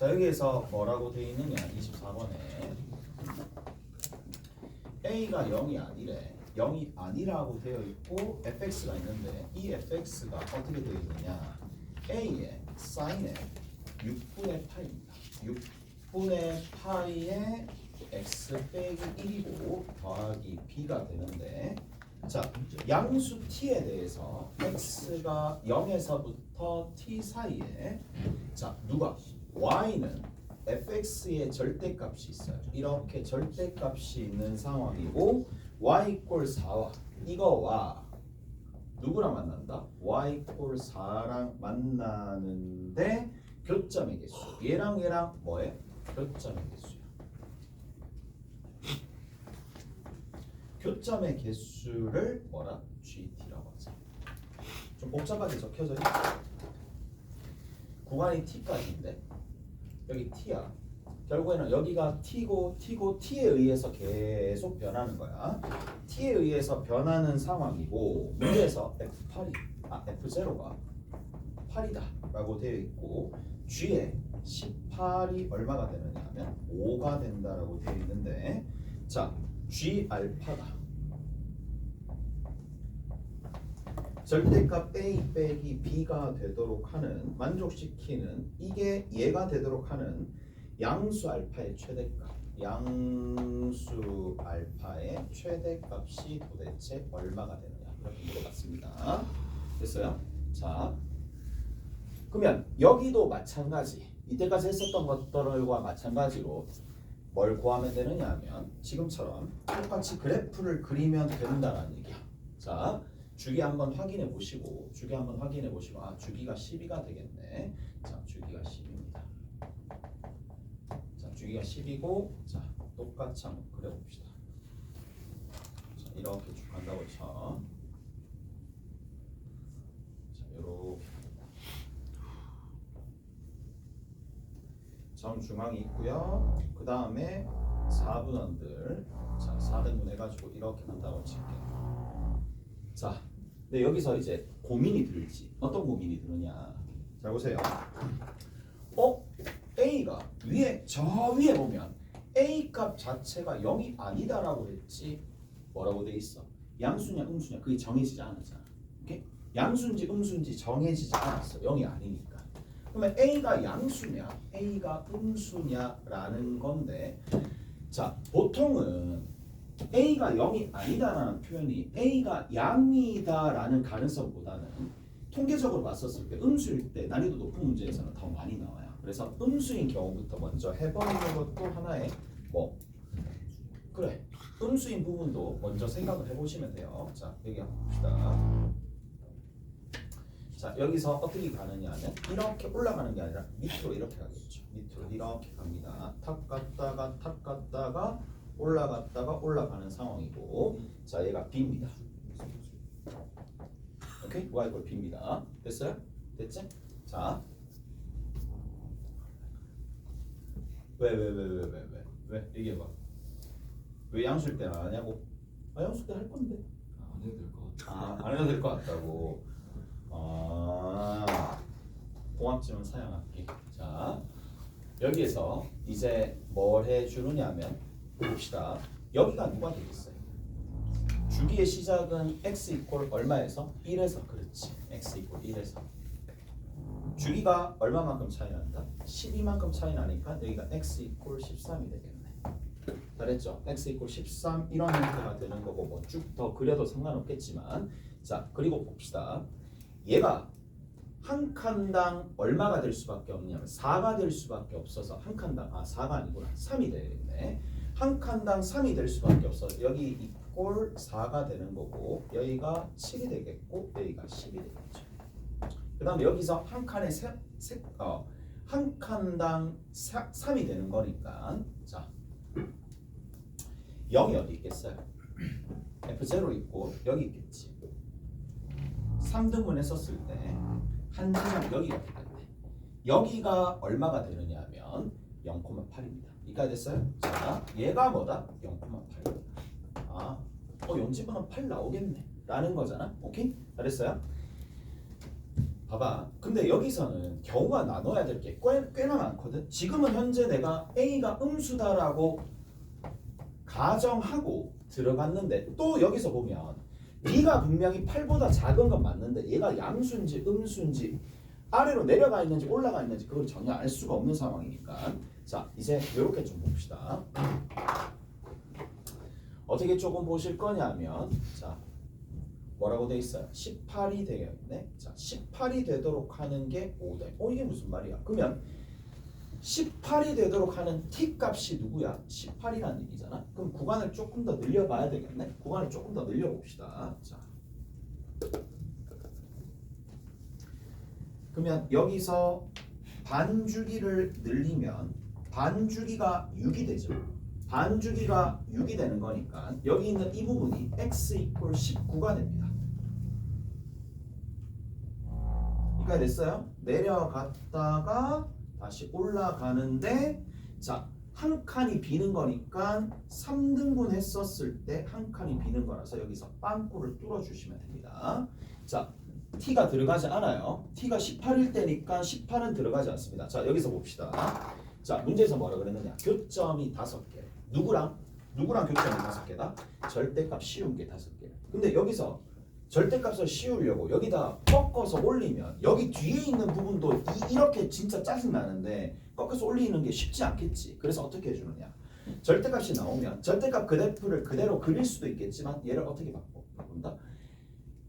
자 여기에서 뭐라고 되어 있느냐? 24번에. A가 0이 아니래. 0이 아니라고 되어 있고 fx가 있는데 이 fx가 어떻게 되어 있느냐? A의 사인의 6분의 파입니다. 6분의 파이의 x 빼기 1이고 더하기 b가 되는데 자 양수 t에 대해서 x가 0에서부터 t 사이에 자 누가 y는 fx의 절대값이 있어요. 이렇게 절대값이 있는 상황이고 y 이꼴 4와 이거와 누구랑 만난다? y 이꼴 4랑 만나는데 교점의 개수. 얘랑 얘랑 뭐해? 교점의 개수야. 교점의 개수를 뭐라? GT라고 하자. 좀 복잡하게 적혀져 있어. 구간이 T까지인데 여기 T야. 결국에는 여기가 T고 T고 T에 의해서 계속 변하는 거야. T에 의해서 변하는 상황이고 문제에서 F8이 아 F0가 8이다라고 되어 있고 G에 18이 얼마가 되느냐 하면 5가 된다라고 되어 있는데 자 G 알파가 절대값 A 빼기 B가 되도록 하는 만족시키는 이게 얘가 되도록 하는 양수 알파의 최대값. 양수 알파의 최대값이 도대체 얼마가 되느냐. 이렇게 물어봤습니다. 됐어요? 자 그러면 여기도 마찬가지. 이때까지 했었던 것들과 마찬가지로 뭘 구하면 되느냐 하면 지금처럼 똑같이 그래프를 그리면 된다는 얘기야. 자 주기 한번 확인해 보시고 주기 한번 확인해 보시고 아 주기가 12가 되겠네 자 주기가 10입니다 자 주기가 10이고 자 똑같이 한번 그려 봅시다 자 이렇게 쭉 간다고 쳐 자, 요렇게 갑니다. 점 중앙이 있고요. 그 다음에 4분원들 자 4등분 해가지고 이렇게 간다고 칠게요. 자, 근데 여기서 이제 고민이 들지. 어떤 고민이 드느냐? 잘 보세요. 어? A가 위에 저 위에 보면 A 값 자체가 0이 아니다라고 했지. 뭐라고 돼 있어? 양수냐 음수냐 그게 정해지지 않았잖아. 오케이? 양수인지 음수인지 정해지지 않았어. 0이 아니니까. 그러면 A가 양수냐, A가 음수냐라는 건데, 자 보통은 A가 0이 아니다라는 표현이 A가 양이다라는 가능성보다는 통계적으로 봤었을 때 음수일 때 난이도 높은 문제에서는 더 많이 나와요. 그래서 음수인 경우부터 먼저 해버리는 것도 하나의 뭐 그래 음수인 부분도 먼저 생각을 해보시면 돼요. 자 여기 한번 봅시다. 자 여기서 어떻게 가느냐 하면 이렇게 올라가는 게 아니라 밑으로 이렇게 가겠죠. 밑으로 이렇게 갑니다. 탁 갔다가 탁 갔다가 올라갔다가 올라가는 상황이고 자 얘가 B입니다. 오케이? Y 이퀄 B입니다. 됐어요? 됐지? 자. 왜왜 왜 왜 왜 왜 왜 얘기해봐. 왜 양수일 때는 안 하냐고? 아 양수일 때할 건데. 아, 안 해도 될 것 같아. 아, 안 해도 될 것 같다고. 아, 공합지문 사용할게. 자, 여기에서 이제 뭘 해주느냐면 봅시다. 여기가 누가 되겠어요? 주기의 시작은 x 이퀄 얼마에서? 1에서 그렇지. x 이퀄 1에서. 주기가 얼마만큼 차이 난다? 12만큼 차이 나니까 여기가 x 이퀄 13이 되겠네. 잘했죠? x 이퀄 13 이런 형태가 되는 거고 뭐 쭉 더 그려도 상관없겠지만 자 그리고 봅시다. 얘가 한 칸당 얼마가 될 수밖에 없냐면 4가 될 수밖에 없어서 한 칸당 아 4가 아니구나 3이 되겠네. 한 칸당 3이 될 수밖에 없어. 여기 이꼴 4가 되는 거고 여기가 7이 되겠고 여기가 10이 되겠죠. 그 다음에 여기서 한 칸에 세, 세, 어, 한 칸당 3, 3이 되는 거니까 자 0이 어디 있겠어요? F0 있고 여기 있겠지. 3등분 했었을 때한 지점 여기가 되겠네. 여기가 얼마가 되느냐 하면 0,8입니다. 이까 됐어요? 자, 얘가 뭐다? 0,8입니다. 아, 어, 연집은 8 나오겠네. 라는 거잖아. 오케이? 잘했어요? 봐봐. 근데 여기서는 경우가 나눠야 될 게 꽤나 많거든. 지금은 현재 내가 A가 음수다라고 가정하고 들어갔는데 또 여기서 보면 B가 분명히 8보다 작은 건 맞는데 얘가 양수인지 음수인지 아래로 내려가 있는지 올라가 있는지 그걸 전혀 알 수가 없는 상황이니까 자 이제 이렇게 좀 봅시다. 어떻게 조금 보실 거냐면 자 뭐라고 돼 있어요? 18이 되겠네. 자, 18이 되도록 하는 게 5다. 어 이게 무슨 말이야? 그러면 18이 되도록 하는 t 값이 누구야? 18이라는 얘기잖아. 그럼 구간을 조금 더 늘려봐야 되겠네. 구간을 조금 더 늘려봅시다. 자, 그러면 여기서 반주기를 늘리면 반주기가 6이 되죠. 반주기가 6이 되는 거니까 여기 있는 이 부분이 x 이퀄 19가 됩니다. 이까 됐어요? 내려갔다가 다시 올라가는데 자, 한 칸이 비는 거니까 3등분 했었을 때 한 칸이 비는 거라서 여기서 빵꾸를 뚫어 주시면 됩니다. 자, t가 들어가지 않아요. t가 18일 때니까 18은 들어가지 않습니다. 자, 여기서 봅시다. 자, 문제에서 뭐라 그랬느냐? 교점이 다섯 개. 누구랑 누구랑 교점이 다섯 개다? 절대값 씌운 게 다섯 개. 근데 여기서 절대값을 씌우려고 여기다 꺾어서 올리면 여기 뒤에 있는 부분도 이, 이렇게 진짜 짜증 나는데 꺾어서 올리는 게 쉽지 않겠지. 그래서 어떻게 해주느냐? 절대값이 나오면 절대값 그래프를 그대로 그릴 수도 있겠지만 얘를 어떻게 바꾼다?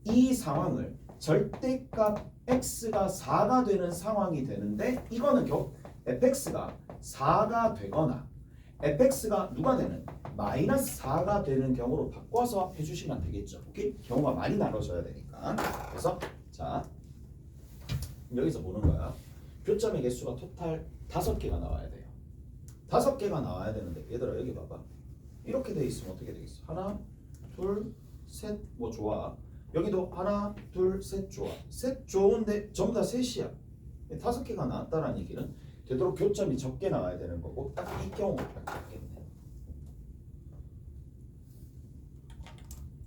이 상황을 절대값 x가 4가 되는 상황이 되는데 이거는 겨, fx가 4가 되거나 fx가 누가 되는 마이너스 4가 되는 경우로 바꿔서 해주시면 되겠죠. 오케이? 경우가 많이 나눠져야 되니까. 그래서 자 여기서 보는 거야. 교점의 개수가 토탈 다섯 개가 나와야 돼요. 다섯 개가 나와야 되는데 얘들아 여기 봐봐. 이렇게 돼 있으면 어떻게 되겠어? 하나, 둘, 셋, 뭐 좋아. 여기도 하나, 둘, 셋 좋아. 셋 좋은데 전부 다 셋이야. 다섯 개가 나왔다는 얘기는 되도록 교점이 적게 나와야 되는 거고 딱 이 경우가 맞겠네.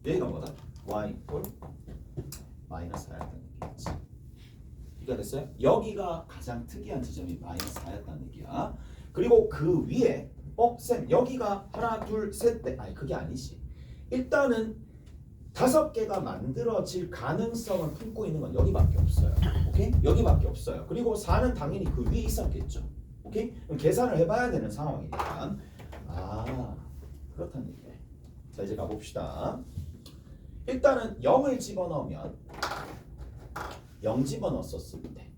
얘가 뭐다? y 이퀄 마이너스 4였다는 얘기지. 이해가 됐어요? 여기가 가장 특이한 지점이 마이너스 4였다는 얘기야. 그리고 그 위에 어, 쌤 여기가 하나, 둘, 셋, 넷 아니 그게 아니지. 일단은 다섯 개가 만들어질 가능성을 품고 있는 건 여기밖에 없어요. 오케이? 여기밖에 없어요. 그리고 4는 당연히 그 위에 있었겠죠. 오케이? 그럼 계산을 해봐야 되는 상황이니까 아 그렇다는 얘기네. 자 이제 가봅시다. 일단은 0을 집어넣으면 0 집어넣었을 때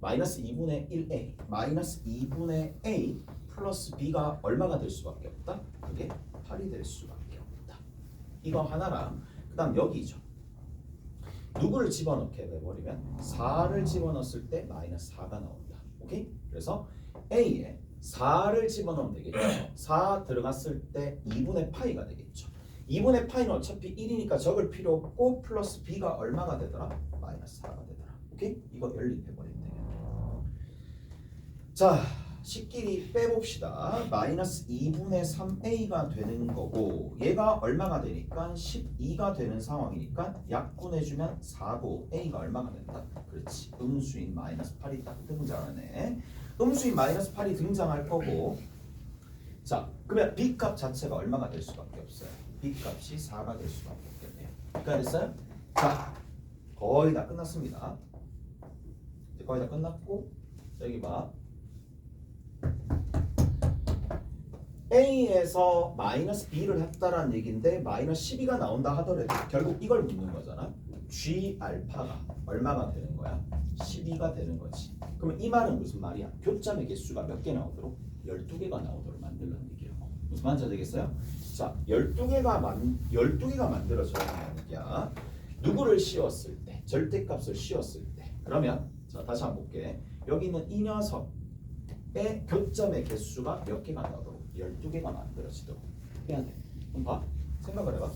마이너스 2분의 1a 마이너스 2분의 a 플러스 b가 얼마가 될 수밖에 없다? 그게 8이 될 수밖에. 이거 하나랑 그 다음 여기죠. 누구를 집어넣게 돼버리면 4를 집어넣었을 때 마이너스 4가 나온다. 오케이? 그래서 a에 4를 집어넣으면 되겠죠. 4 들어갔을 때 2분의 파이가 되겠죠. 2분의 파이는 어차피 1이니까 적을 필요 없고 플러스 b가 얼마가 되더라? 마이너스 4가 되더라. 오케이? 이거 연립해버리면 되겠네. 자, 식끼리 빼봅시다. 마이너스 2분의 3a가 되는 거고 얘가 얼마가 되니까 12가 되는 상황이니까 약분해주면 4고 a가 얼마가 된다? 그렇지. 음수인 마이너스 8이 딱 등장하네. 음수인 마이너스 8이 등장할 거고 자, 그러면 b값 자체가 얼마가 될 수밖에 없어요. b값이 4가 될 수밖에 없겠네요. 그러니까 됐어요? 자, 거의 다 끝났습니다. 거의 다 끝났고 여기 봐. A에서 마이너스 B를 했다라는 얘기인데 마이너스 12가 나온다 하더라도 결국 이걸 묻는 거잖아. G 알파가 얼마가 되는 거야? 12가 되는 거지. 그러면 이 말은 무슨 말이야? 교점의 개수가 몇 개 나오도록? 12개가 나오도록 만들라는 얘기야. 무슨 말인지 되겠어요? 자, 12개가 만 12개가 만들어져야 한다는 얘기야. 누구를 씌웠을 때, 절대값을 씌웠을 때. 그러면 자, 다시 한번 볼게. 여기 있는 이 녀석의 교점의 개수가 몇 개가 나오도록? 12개가 만들어지도록 해야 돼. 그럼 봐. 생각을 해봐.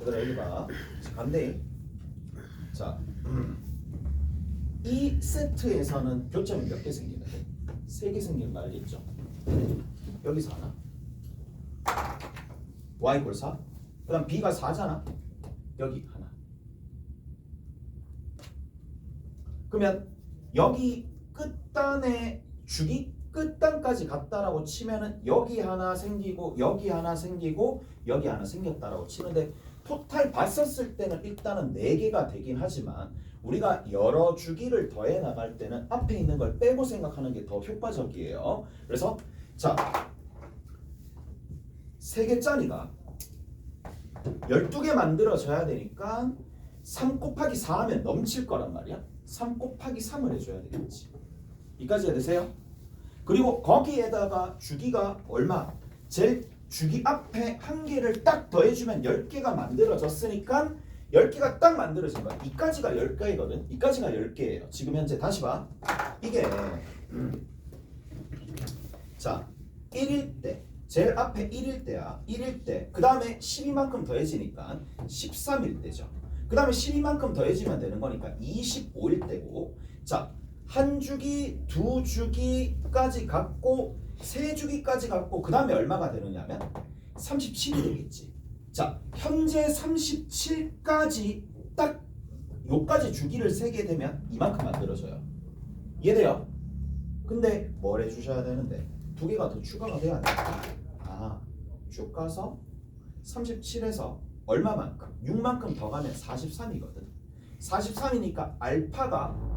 얘들아 여기 봐. 간대. 자, 이 세트에서는 교점이 몇 개 생기는데? 세 개 생기는 거 알겠죠? 여기서 하나. y 이퀄 4. 그 다음 b가 4잖아. 여기 하나. 그러면 여기 끝단에 주기 끝단까지 갔다라고 치면은 여기 하나 생기고 여기 하나 생기고 여기 하나 생겼다라고 치는데 토탈 봤었을 때는 일단은 4개가 되긴 하지만 우리가 여러 주기를 더해 나갈 때는 앞에 있는 걸 빼고 생각하는 게 더 효과적이에요. 그래서 자, 3개짜리가 12개 만들어져야 되니까 3 곱하기 4 하면 넘칠 거란 말이야. 3 곱하기 3을 해줘야 되겠지. 이까지 되세요? 그리고 거기에다가 주기가 얼마? 제일 주기 앞에 한 개를 딱 더해주면 10개가 만들어졌으니까 10개가 딱 만들어진 거야. 이까지가 10개거든. 이까지가 10개예요. 지금 현재 다시 봐. 이게 음, 자 1일 때 제일 앞에 1일 때야. 1일 때. 그 다음에 12만큼 더해지니까 13일 때죠. 그 다음에 12만큼 더해지면 되는 거니까 25일 때고 자, 한 주기, 두 주기까지 갖고 세 주기까지 갖고 그 다음에 얼마가 되느냐면 37이 되겠지. 자, 현재 37까지 딱 요까지 주기를 세게 되면 이만큼 만들어져요. 이해돼요? 근데 뭘 해주셔야 되는데 두 개가 더 추가가 돼야 돼. 아, 쭉 가서 37에서 얼마만큼? 6만큼 더 가면 43이거든. 43이니까 알파가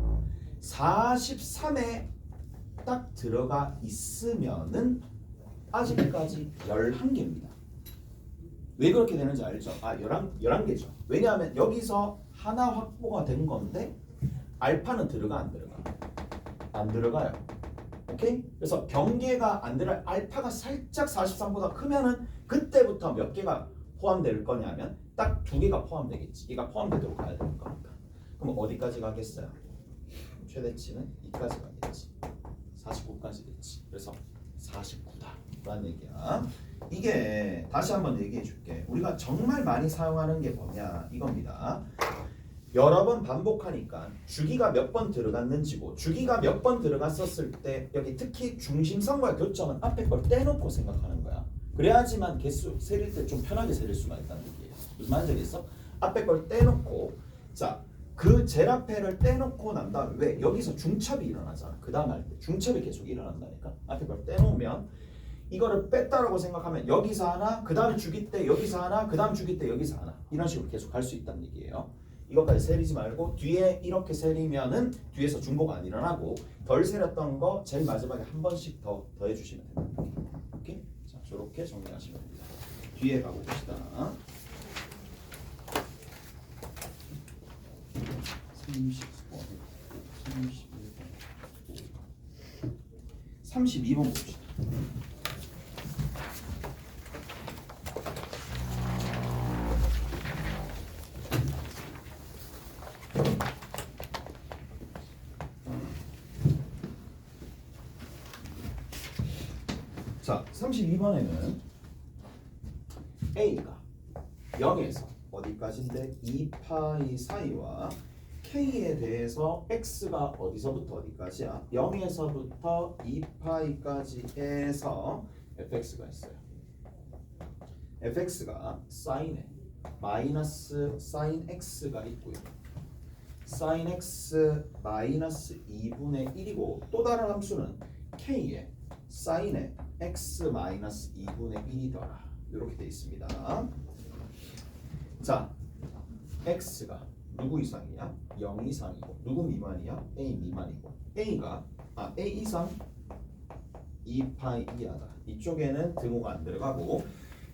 43에 딱 들어가 있으면은 아직까지 11개입니다. 왜 그렇게 되는지 알죠? 아, 11, 11개죠. 왜냐하면 여기서 하나 확보가 된 건데 알파는 들어가 안 들어가? 안 들어가요. 오케이? 그래서 경계가 안 들어 알파가 살짝 43보다 크면은 그때부터 몇 개가 포함될 거냐면 딱 두 개가 포함되겠지. 얘가 포함되도록 가야 되는 거니까. 그럼 어디까지 가겠어요? 최대치는 이까지 가겠지. 49까지 됐지. 그래서 49다. 라는 얘기야. 이게 다시 한번 얘기해 줄게. 우리가 정말 많이 사용하는 게 뭐냐 이겁니다. 여러 번 반복하니까 주기가 몇 번 들어갔는지고 주기가 몇 번 들어갔었을 때 여기 특히 중심선과 교점은 앞에 걸 떼놓고 생각하는 거야. 그래야지만 개수 세릴 때 좀 편하게 세릴 수가 있다는 얘기예요. 무슨 말인지 알겠어? 앞에 걸 떼놓고 자. 그 제라페를 떼놓고 난 다음에 왜 여기서 중첩이 일어나잖아. 그 다음 할 때 중첩이 계속 일어난다니까. 앞에 걸 떼놓으면 이거를 뺐다라고 생각하면 여기서 하나 그 다음 주기 때 여기서 하나 그 다음 주기 때 여기서 하나. 이런 식으로 계속 갈 수 있다는 얘기예요. 이것까지 세리지 말고 뒤에 이렇게 세리면은 뒤에서 중고가 안 일어나고 덜 세렸던 거 제일 마지막에 한 번씩 더 더해 주시면 됩니다. 오케이? 자 저렇게 정리하시면 됩니다. 뒤에 가봅시다 30번, 31번, 32번 봅시다. 자, 32번에는 A가 0에서 어디까지인데 2파이 사이와 K에 대해서 X가 어디서부터 어디까지야? 0에서부터 2파이까지 해서 fx가 있어요. fx가 사인에 마이너스 사인 x가 있고요. 사인 x 마이너스 2분의 1이고 또 다른 함수는 k에 사인에 x 마이너스 2분의 1이더라. 이렇게 돼 있습니다. 자, x가 누구 이상이야? 0 이상이고 누구 미만이야? A 미만이고 A가 아 A 이상 2파이 이하다. 이쪽에는 등호가 안 들어가고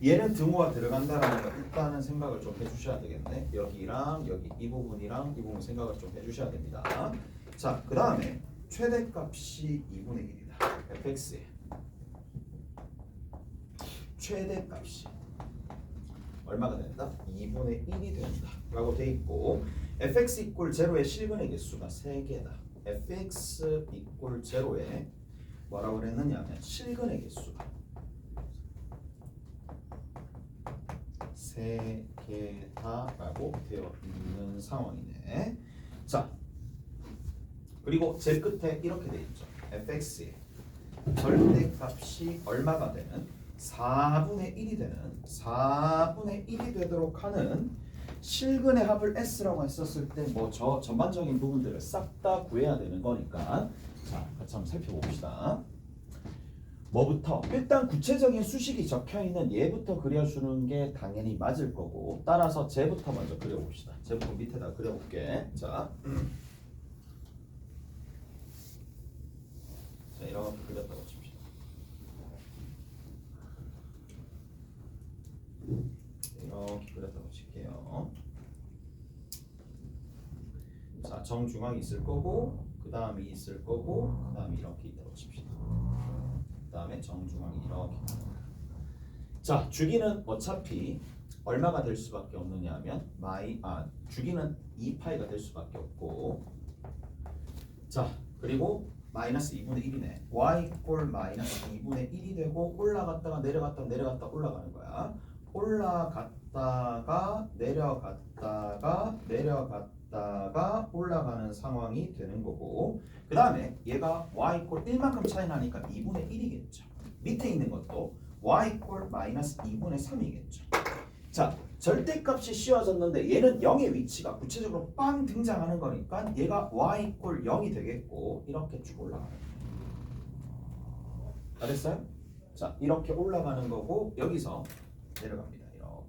얘는 등호가 들어간다라는 거 일단은 생각을 좀 해주셔야 되겠네. 여기랑 여기 이 부분이랑 이 부분 생각을 좀 해주셔야 됩니다. 자, 그 다음에 최대값이 2분의 1이다. fx의 최대값이 얼마가 된다? 2분의 1이 된다. 라고 돼 있고 fx 이꼴 제로의 실근의 개수가 3개다. fx 이꼴 제로에 뭐라고 그랬느냐면 실근의 개수가 3개다라고 되어 있는 상황이네. 자, 그리고 제일 끝에 이렇게 돼 있죠. fx의 절대값이 얼마가 되는 4분의 1이 되는 4분의 1이 되도록 하는 실근의 합을 S라고 했었을 때 뭐 저 전반적인 부분들을 싹 다 구해야 되는 거니까 자 같이 한번 살펴봅시다. 뭐부터 일단 구체적인 수식이 적혀 있는 얘부터 그려주는 게 당연히 맞을 거고 따라서 쟤부터 먼저 그려봅시다. 쟤부터 밑에다 그려볼게. 자, 자 이렇게 그렸다고 칩시다. 이렇게 그렸다고 칠게요. 자, 정중앙이 있을 거고 그 다음이 있을 거고 그 다음에 이렇게 있다고 칩시다. 그 다음에 정중앙이 이렇게 자 주기는 어차피 얼마가 될 수밖에 없느냐 하면 마이 아 주기는 2파이가 될 수밖에 없고 자 그리고 마이너스 2분의 1이네 y 꼴 마이너스 2분의 1이 되고 올라갔다가 내려갔다가 내려갔다 올라가는 거야 올라갔다가 내려갔다가 내려갔다가 올라가는 상황이 되는 거고 그 다음에 얘가 y 꼴 1만큼 차이 나니까 2분의 1이겠죠. 밑에 있는 것도 y 꼴 마이너스 2분의 3이겠죠. 자, 절대값이 씌워졌는데 얘는 0의 위치가 구체적으로 빵 등장하는 거니까 얘가 y 꼴 0이 되겠고 이렇게 쭉 올라가는 거예요. 알았어요? 자, 이렇게 올라가는 거고 여기서 내려갑니다. 이렇게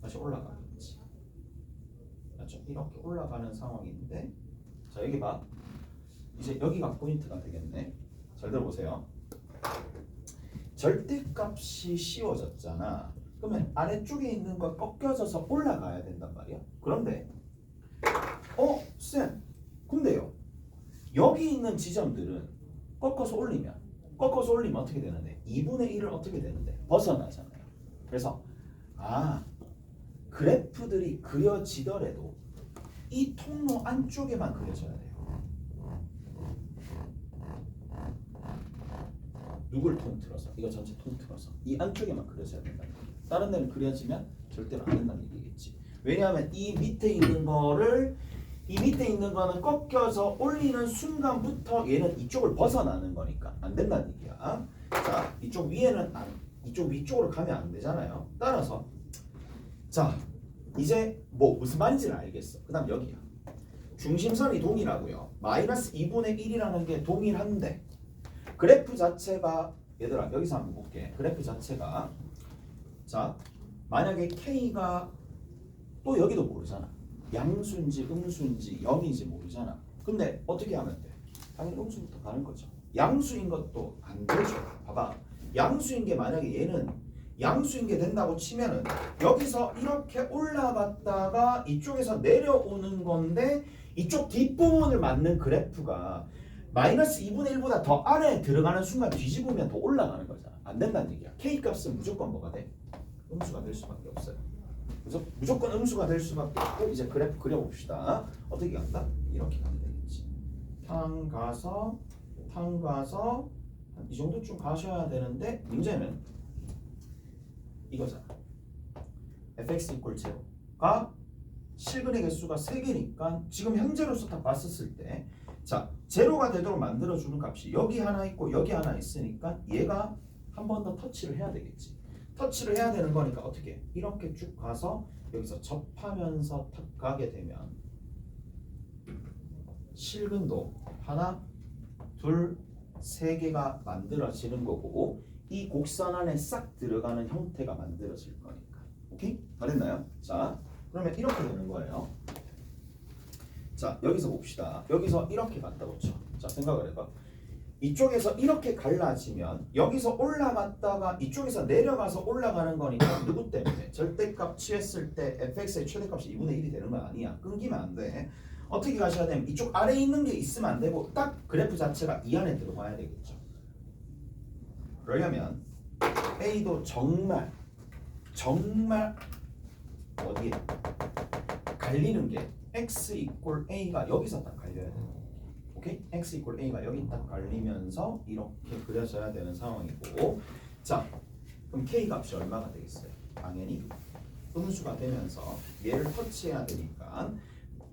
다시 올라가겠지. 맞죠? 이렇게 올라가는 상황인데 자 여기 봐 이제 여기가 포인트가 되겠네 잘 들어보세요 절대값이 씌워졌잖아 그러면 아래쪽에 있는 거 꺾여져서 올라가야 된단 말이야 그런데 어? 쌤 근데요 여기 있는 지점들은 꺾어서 올리면 꺾어서 올리면 어떻게 되는데 2분의 1을 어떻게 되는데 벗어나잖아요 그래서 아 그래프들이 그려지더라도 이 통로 안쪽에만 그려져야 돼요. 누굴 통틀어서 이거 전체 통틀어서 이 안쪽에만 그려져야 된다. 다른 데는 그려지면 절대로 안 된다는 얘기겠지. 왜냐하면 이 밑에 있는 거를 이 밑에 있는 거는 꺾여서 올리는 순간부터 얘는 이쪽을 벗어나는 거니까 안 된다는 얘기야. 자, 이쪽 위에는 안, 이쪽 위쪽으로 가면 안 되잖아요. 따라서 자, 이제 뭐 무슨 말인지는 알겠어. 그다음 여기야. 중심선이 동일하고요. 마이너스 2분의 1이라는 게 동일한데 그래프 자체가 얘들아 여기서 한번 볼게. 그래프 자체가 자 만약에 K가 또 여기도 모르잖아. 양수인지 음수인지 0인지 모르잖아. 근데 어떻게 하면 돼? 당연히 음수부터 가는 거죠. 양수인 것도 안 되죠. 봐봐. 양수인 게 만약에 얘는 양수인 게 된다고 치면은 여기서 이렇게 올라갔다가 이쪽에서 내려오는 건데 이쪽 뒷부분을 맞는 그래프가 마이너스 2분의 1보다 더 아래에 들어가는 순간 뒤집으면 더 올라가는 거잖아. 안 된다는 얘기야. K 값은 무조건 뭐가 돼? 음수가 될 수밖에 없어요. 그래서 무조건 음수가 될 수밖에 없고 이제 그래프 그려봅시다. 어떻게 간다? 이렇게 가면 되겠지. 탕 가서 탕 가서 한이 정도쯤 가셔야 되는데 문제는 이거잖아. fx 이퀄 제로가 실근의 개수가 3개니까 지금 현재로서 딱 봤었을 때 자, 제로가 되도록 만들어 주는 값이 여기 하나 있고 여기 하나 있으니까 얘가 한 번 더 터치를 해야 되겠지. 터치를 해야 되는 거니까 어떻게? 해? 이렇게 쭉 가서 여기서 접하면서 탁 가게 되면 실근도 하나, 둘, 세 개가 만들어지는 거고 이 곡선 안에 싹 들어가는 형태가 만들어질 거니까. 오케이? 다 됐나요? 자, 그러면 이렇게 되는 거예요. 자, 여기서 봅시다. 여기서 이렇게 간다고 쳐. 자, 생각을 해봐. 이쪽에서 이렇게 갈라지면 여기서 올라갔다가 이쪽에서 내려가서 올라가는 거니까 누구 때문에? 절대값 취했을 때 fx의 최대값이 2분의 1이 되는 거 아니야. 끊기면 안 돼. 어떻게 가셔야 되면 이쪽 아래에 있는 게 있으면 안 되고 딱 그래프 자체가 이 안에 들어가야 되겠죠. 그러려면 A도 정말 정말 어디에 갈리는 게 x 이꼴 a가 여기서 딱 갈려야 거예요. 오케이? x 이꼴 a가 여기 딱 갈리면서 이렇게 그려져야 되는 상황이고 자 그럼 k 값이 얼마가 되겠어요? 당연히 음수가 되면서 얘를 터치해야 되니까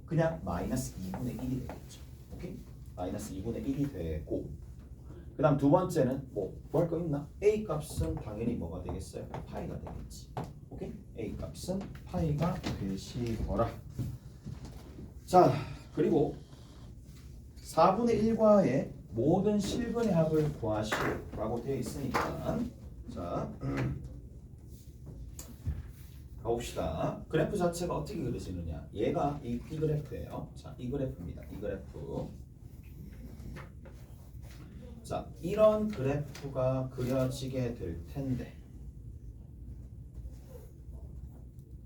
그냥 마이너스 2분의 1이 되겠죠. 오케이? 마이너스 2분의 1이 되고 그 다음 두 번째는 뭐 뭐 할 거 있나? a 값은 당연히 뭐가 되겠어요? 파이가 되겠지. 오케이? a 값은 파이가 되시거라. 자 그리고 4분의 1과의 모든 실근의 합을 구하시오라고 되어 있으니까 자 가봅시다. 그래프 자체가 어떻게 그려지느냐? 얘가 이, 이 그래프예요. 자, 이 그래프입니다. 이 그래프. 자, 이런 그래프가 그려지게 될 텐데.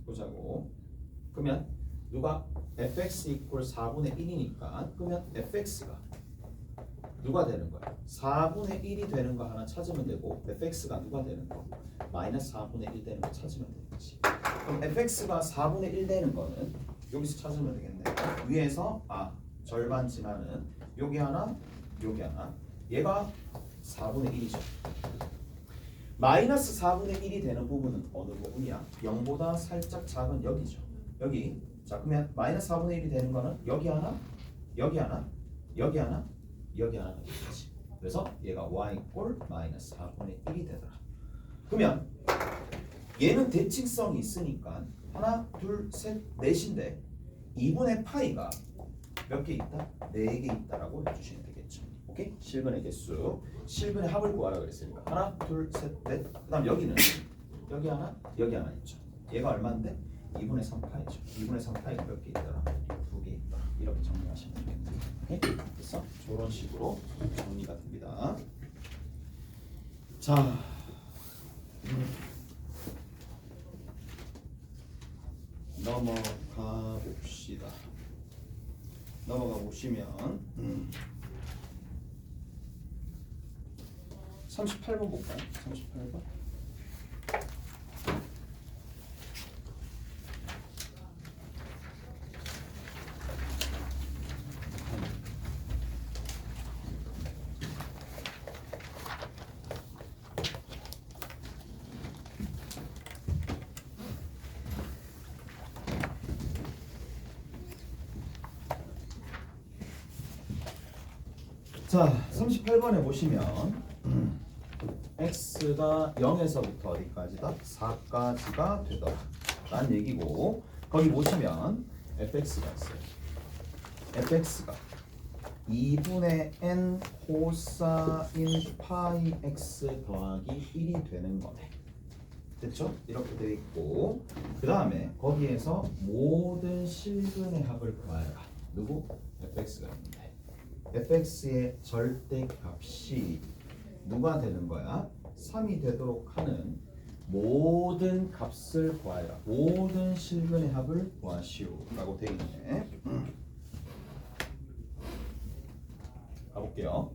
보자고. 그러면 누가 fx 이퀄 4분의 1이니까 그러면 fx가 누가 되는 거야? 4분의 1이 되는 거 하나 찾으면 되고 fx가 누가 되는 거? 마이너스 4분의 1 되는 거 찾으면 되는 거지. 그럼 fx가 4분의 1 되는 거는 여기서 찾으면 되겠네. 위에서 아 절반지만은 여기 하나, 여기 하나. 얘가 4분의 1이죠. 마이너스 4분의 1이 되는 부분은 어느 부분이야? 0보다 살짝 작은 여기죠. 여기. 자 그러면 마이너스 4분의 1이 되는 거는 여기 하나, 여기 하나, 여기 하나, 여기 하나 되겠지. 그래서 얘가 y 꼴 마이너스 4분의 1이 되더라. 그러면 얘는 대칭성이 있으니까 하나, 둘, 셋, 넷인데 2분의 파이가 몇 개 있다? 네개 있다라고 해주시면 되겠죠. 오케이? 실근의 개수, 실근의 합을 구하라 그랬으니까 하나, 둘, 셋, 넷. 그 다음 여기는 여기 하나, 여기 하나 있죠. 얘가 얼마인데? 2분의 3파이죠. 2분의 3파이가 몇 개 있더라? 두 개 있더라. 이렇게 정리하시면 되겠다. 오케이? 그래서 저런 식으로 정리가 됩니다. 자. 음. 넘어가 봅시다. 넘어가 보시면 음. 38번 볼까요? 38번. 자, 38번에 보시면 x가 0에서부터 어디까지다? 4까지가 되더라. 라는 얘기고 거기 보시면 fx가 있어요. fx가 2분의 n 코사인 파이 x 더하기 1이 되는 거네. 됐죠? 이렇게 되어 있고 그 다음에 거기에서 모든 실근의 합을 구하라. 누구? fx가 있는데 fx의 절대 값이 누가 되는 거야? 3이 되도록 하는 모든 값을 구하라. 모든 실근의 합을 구하시오라고 되어 있네. 가볼게요.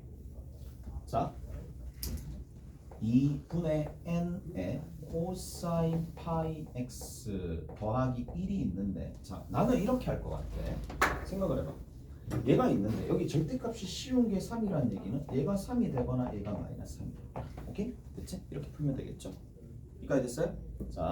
자, 2분의 n의 코사인 파이 x 더하기 1이 있는데 자 나는 이렇게 할 것 같아 생각을 해봐 얘가 있는데 여기 절대값이 쉬운 게 3이라는 얘기는 얘가 3이 되거나 얘가 마이너스 3이 되거나 오케이? 됐지? 이렇게 풀면 되겠죠? 이까지 됐어요? 자